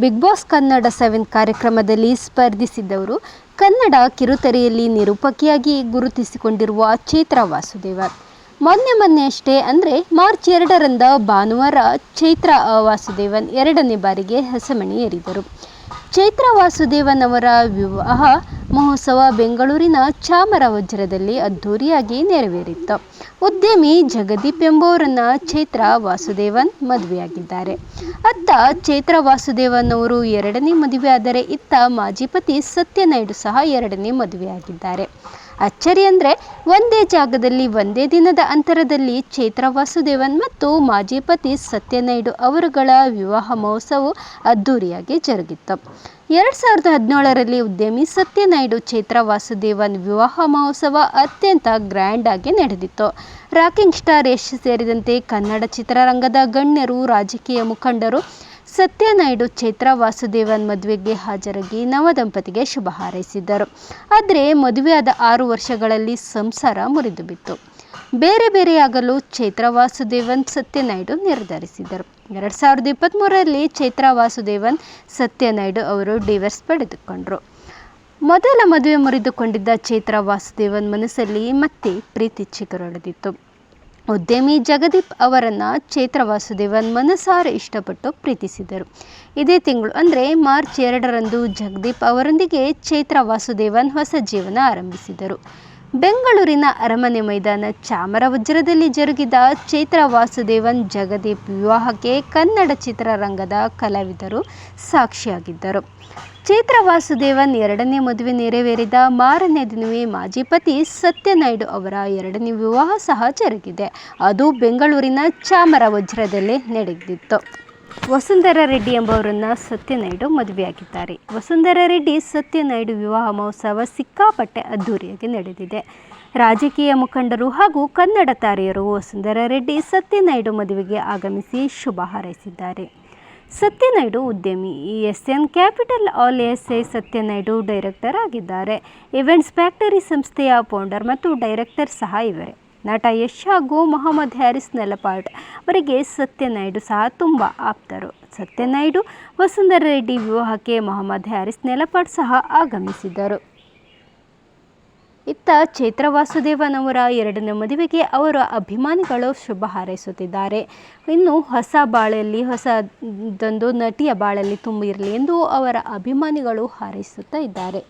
Big boss Kannada seven ಕಾರ್ಯಕ್ರಮದಲ್ಲಿ ಸ್ಪರ್ಧಿಸಿದ್ದವರು ಕನ್ನಡ ಕಿರುತೆರೆಯಲ್ಲಿ ನಿರೂಪಕಿಯಾಗಿ ಗುರುತಿಸಿಕೊಂಡಿರುವ ಚೈತ್ರ ವಾಸುದೇವ. ಮೊನ್ನೆ ಮೊನ್ನೆ ಅಷ್ಟೇ ಅಂದರೆ ಮಾರ್ಚ್ ಎರಡರಂದ ಭಾನುವಾರ ಚೈತ್ರ ವಾಸುದೇವನ್ ಎರಡನೇ ಬಾರಿಗೆ ಹೆಸಮಣಿ ಏರಿದರು. ಚೈತ್ರ ವಾಸುದೇವನವರ ವಿವಾಹ ಮಹೋತ್ಸವ ಬೆಂಗಳೂರಿನ ಚಾಮರ ವಜ್ರದಲ್ಲಿ ಅದ್ಧೂರಿಯಾಗಿ ನೆರವೇರಿತ್ತು ಉದ್ಯಮಿ ಜಗದೀಪ್ ಎಂಬುವರನ್ನ ಚೈತ್ರ ವಾಸುದೇವನ್ ಮದುವೆಯಾಗಿದ್ದಾರೆ. ಅತ್ತ ಚೈತ್ರ ವಾಸುದೇವನ್ ಅವರು ಎರಡನೇ ಮದುವೆಯಾದರೆ ಇತ್ತ ಮಾಜಿ ಪತಿ ಸತ್ಯನಾಯ್ಡು ಸಹ ಎರಡನೇ ಮದುವೆಯಾಗಿದ್ದಾರೆ. ಅಚ್ಚರಿ ಅಂದರೆ ಒಂದೇ ಜಾಗದಲ್ಲಿ ಒಂದೇ ದಿನದ ಅಂತರದಲ್ಲಿ ಚೈತ್ರ ವಾಸುದೇವನ್ ಮತ್ತು ಮಾಜಿ ಪತಿ ಸತ್ಯನಾಯ್ಡು ಅವರುಗಳ ವಿವಾಹ ಮಹೋತ್ಸವ ಅದ್ದೂರಿಯಾಗಿ ಜರುಗಿತ್ತು. ಎರಡು ಸಾವಿರದ ಹದಿನೇಳರಲ್ಲಿ ಉದ್ಯಮಿ ಸತ್ಯನಾಯ್ಡು ಚೈತ್ರ ವಾಸುದೇವನ್ ವಿವಾಹ ಮಹೋತ್ಸವ ಅತ್ಯಂತ ಗ್ರ್ಯಾಂಡ್ ಆಗಿ ನಡೆದಿತ್ತು. ರಾಕಿಂಗ್ ಸ್ಟಾರ್ ಯಶ್ ಸೇರಿದಂತೆ ಕನ್ನಡ ಚಿತ್ರರಂಗದ ಗಣ್ಯರು, ರಾಜಕೀಯ ಮುಖಂಡರು ಸತ್ಯನಾಯ್ಡು ಚೈತ್ರ ವಾಸುದೇವನ್ ಮದುವೆಗೆ ಹಾಜರಾಗಿ ನವದಂಪತಿಗೆ ಶುಭ ಹಾರೈಸಿದ್ದರು. ಆದರೆ ಮದುವೆಯಾದ ಆರು ವರ್ಷಗಳಲ್ಲಿ ಸಂಸಾರ ಮುರಿದು ಬಿತ್ತು ಬೇರೆ ಬೇರೆಯಾಗಲು ಚೈತ್ರ ವಾಸುದೇವನ್ ಸತ್ಯನಾಯ್ಡು ನಿರ್ಧರಿಸಿದರು ಎರಡು ಸಾವಿರದ ಇಪ್ಪತ್ತ್ಮೂರರಲ್ಲಿ ಚೈತ್ರ ವಾಸುದೇವನ್ ಸತ್ಯನಾಯ್ಡು ಅವರು ಡಿವರ್ಸ್ ಪಡೆದುಕೊಂಡರು. ಮೊದಲ ಮದುವೆ ಮುರಿದುಕೊಂಡಿದ್ದ ಚೈತ್ರ ವಾಸುದೇವನ್ ಮನಸ್ಸಲ್ಲಿ ಮತ್ತೆ ಪ್ರೀತಿ ಚಿಗುರೊಡೆದಿತ್ತು. ಉದ್ಯಮಿ ಜಗದೀಪ್ ಅವರನ್ನು ಚೈತ್ರ ವಾಸುದೇವನ್ ಮನಸಾರೆ ಇಷ್ಟಪಟ್ಟು ಪ್ರೀತಿಸಿದರು. ಇದೇ ತಿಂಗಳು, ಅಂದರೆ ಮಾರ್ಚ್ ಎರಡರಂದು ಜಗದೀಪ್ ಅವರೊಂದಿಗೆ ಚೈತ್ರ ವಾಸುದೇವನ್ ಹೊಸ ಜೀವನ ಆರಂಭಿಸಿದರು. ಬೆಂಗಳೂರಿನ ಅರಮನೆ ಮೈದಾನ ಚಾಮರ ವಜ್ರದಲ್ಲಿ ಜರುಗಿದ ಚೈತ್ರ ವಾಸುದೇವನ್ ಜಗದೀಪ್ ವಿವಾಹಕ್ಕೆ ಕನ್ನಡ ಚಿತ್ರರಂಗದ ಕಲಾವಿದರು ಸಾಕ್ಷಿಯಾಗಿದ್ದರು. ಚೈತ್ರ ವಾಸುದೇವನ್ ಎರಡನೇ ಮದುವೆ ನೆರವೇರಿದ ಮಾರನೇ ದಿನವೇ ಮಾಜಿ ಪತಿ ಸತ್ಯನಾಯ್ಡು ಅವರ ಎರಡನೇ ವಿವಾಹ ಸಹ ಜರುಗಿದೆ. ಅದು ಬೆಂಗಳೂರಿನ ಚಾಮರ ವಜ್ರದಲ್ಲೇ ನಡೆದಿತ್ತು. ವಸುಂಧರಾ ರೆಡ್ಡಿ ಎಂಬವರನ್ನ ಸತ್ಯನಾಯ್ಡು ಮದುವೆಯಾಗಿದ್ದಾರೆ. ವಸುಂಧರಾ ರೆಡ್ಡಿ ಸತ್ಯನಾಯ್ಡು ವಿವಾಹ ಮಹೋತ್ಸವ ಸಿಕ್ಕಾಪಟ್ಟೆ ಅದ್ಧೂರಿಯಾಗಿ ನಡೆದಿದೆ. ರಾಜಕೀಯ ಮುಖಂಡರು ಹಾಗೂ ಕನ್ನಡ ತಾರೆಯರು ವಸುಂಧರಾ ರೆಡ್ಡಿ ಸತ್ಯನಾಯ್ಡು ಮದುವೆಗೆ ಆಗಮಿಸಿ ಶುಭ ಹಾರೈಸಿದ್ದಾರೆ. ಸತ್ಯನಾಯ್ಡು ಉದ್ಯಮಿ S N capital all S I Satya Naidu director ಆಗಿದ್ದಾರೆ. ಇವೆಂಟ್ಸ್ ಫ್ಯಾಕ್ಟರಿ ಸಂಸ್ಥೆಯ ಫೌಂಡರ್ ಮತ್ತು ಡೈರೆಕ್ಟರ್ ಸಹ ಇವರೇ. ನಟ ಯಶ್ ಹಾಗೂ ಮೊಹಮ್ಮದ್ ಹ್ಯಾರಿಸ್ ನೆಲಪಾಟ್ ಅವರಿಗೆ ಸತ್ಯನಾಯ್ಡು ಸಹ ತುಂಬ ಆಪ್ತರು. ಸತ್ಯನಾಯ್ಡು ವಸುಂಧರಾ ರೆಡ್ಡಿ ವಿವಾಹಕ್ಕೆ ಮೊಹಮ್ಮದ್ ಹ್ಯಾರಿಸ್ ನೆಲಪಾಟ್ ಸಹ ಆಗಮಿಸಿದರು ಇತ್ತ ಚೈತ್ರ ವಾಸುದೇವನವರ ಎರಡನೇ ಮದುವೆಗೆ ಅವರ ಅಭಿಮಾನಿಗಳು ಶುಭ ಹಾರೈಸುತ್ತಿದ್ದಾರೆ. ಇನ್ನು ಹೊಸ ಬಾಳಲ್ಲಿ ಹೊಸದೊಂದು ನಟಿಯ ಬಾಳಲ್ಲಿ ತುಂಬಿರಲಿ ಎಂದು ಅವರ ಅಭಿಮಾನಿಗಳು ಹಾರೈಸುತ್ತಾ ಇದ್ದಾರೆ.